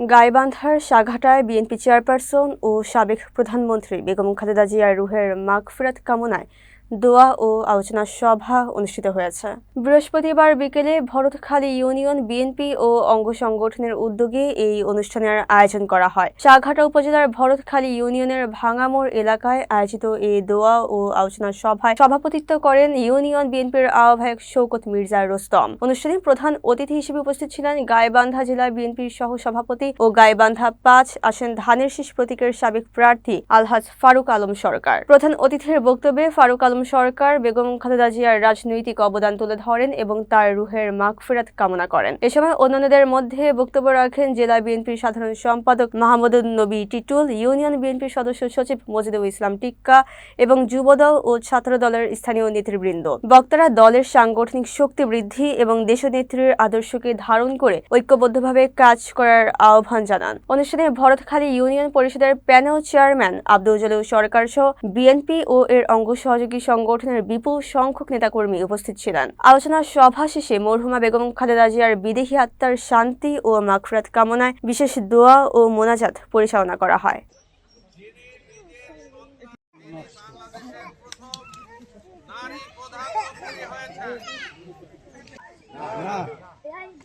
গাইবান্ধার সাঘাটায় BNP chairperson ও সাবেক প্রধানমন্ত্রী বেগম খালেদা জিয়ার রুহের মাগফিরাত কামনায় দোয়া ও আলোচনা সভা অনুষ্ঠিত হয়েছে। বৃহস্পতিবার বিকেলে ভরতখালী ইউনিয়ন, বিএনপি ও অঙ্গ সংগঠনের উদ্যোগে এই অনুষ্ঠানের আয়োজন করা হয়। সাঘাটা উপজেলার ভরতখালী ইউনিয়নের ভাঙামোড় এলাকায় আয়োজিত এই দোয়া ও আলোচনা সভায় সভাপতিত্ব করেন ইউনিয়ন বিএনপির আহ্বায়ক শৌকত মির্জা রোস্তম। অনুষ্ঠানে প্রধান অতিথি হিসেবে উপস্থিত ছিলেন গাইবান্ধা জেলা বিএনপির সহ সভাপতি ও গাইবান্ধা পাঁচ আসেন ধানের শীষ প্রতীকের সাবেক প্রার্থী আলহাজ ফারুক আলম সরকার। প্রধান অতিথির বক্তব্যে ফারুক আলম সরকার বেগম খালেদা জিয়ার রাজনৈতিক অবদান তুলে ধরেন এবং তার রুহের মাগফিরাত কামনা করেন। এ সময় অন্যান্যদের মধ্যে বক্তব্য রাখেন জেলা বিএনপির সাধারণ সম্পাদক মাহমুদুল নবী টিটুল, ইউনিয়ন বিএনপির সদস্য সচিব মজিদুল ইসলাম টিক্কা এবং যুবদল ও ছাত্র দলের স্থানীয় নেতৃবৃন্দ। বক্তারা দলের সাংগঠনিক শক্তি বৃদ্ধি এবং দেশনেত্রীর আদর্শকে ধারণ করে ঐক্যবদ্ধভাবে কাজ করার আহ্বান জানান। অনুষ্ঠানে ভরতখালী ইউনিয়ন পরিষদের প্যানেল চেয়ারম্যান আব্দুল জলিল সরকার সহ বিএনপি ও এর অঙ্গ সহযোগী সংগঠনের বিপুল সংখ্যক নেতাকর্মী উপস্থিত ছিলেন। আলোচনা সভা শেষে মরহুমা বেগম খালেদা জিয়ার বিদেহী আত্মার শান্তি ও মাগফিরাত কামনায় বিশেষ দোয়া ও মোনাজাত পরিচালনা করা হয়।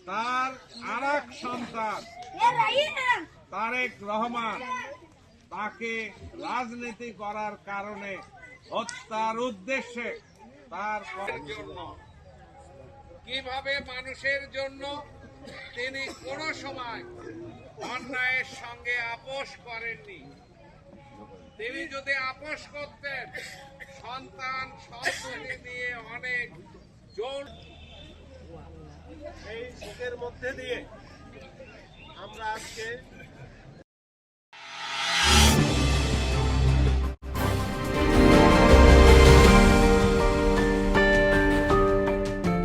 তার সন্তান তারেক রহমান, তাকে রাজনীতি করার কারণে হত্যার উদ্দেশ্যে তার জন্য কীভাবে মানুষের জন্য তিনি কোন সময় অন্যায়ের সঙ্গে আপোষ করেননি? তিনি যদি আপোষ করতেন সন্তান সন্ততি নিয়ে অনেক জোর এই শোকের মধ্যে দিয়ে আমরা আজকে